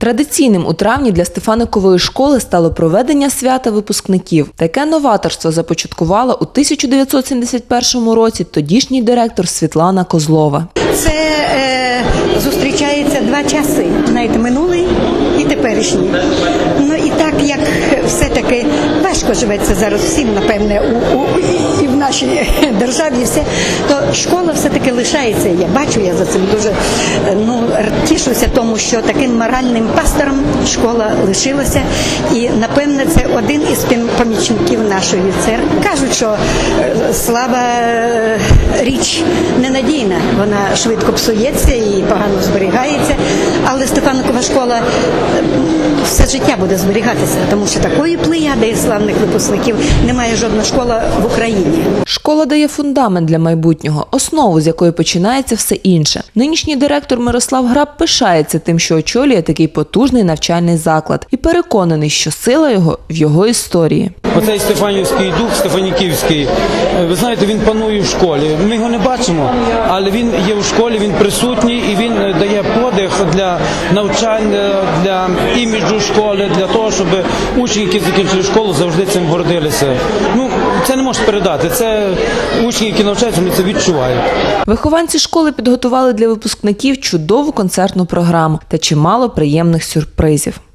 Традиційним у травні для Стефаникової школи стало проведення свята випускників. Таке новаторство започаткувала у 1971 році тодішній директор Світлана Козлова. Це е, зустрічається два часи, знаєте, минулий і теперішній. Ну і важко живеться зараз всім, напевне, у, у і в нашій державі, і все, то школа все-таки лишається. Я бачу, я за цим дуже е, ну тішуся, тому що таким моральним пастором школа лишилася. І напевне це один із помічників нашої церкви. Кажуть, що е, слава е, річ ненадійна, вона швидко псується і погано зберігається. Але Стефанкова школа все життя буде зберігатися, тому що такої плеяди славних випускників немає жодна школа в Україні. Школа дає фундамент для майбутнього, основу, з якої починається все інше. Нинішній директор Мирослав Граб пишається тим, що очолює такий потужний навчальний заклад, і переконаний, що сила його в його історії. Оцей Стефанівський дух, Стефаніківський, е, ви знаєте, він панує в школі. Ми його не бачимо, але він є в школі, він присутній і він е, дає подих для навчання, для іміджу школи, для того, щоб учні, які закінчили школу, завжди цим гордилися. Ну, це не можна передати. Це учні, які навчаються, вони це відчувають. Вихованці школи підготували для випускників чудову концертну програму та чимало приємних сюрпризів.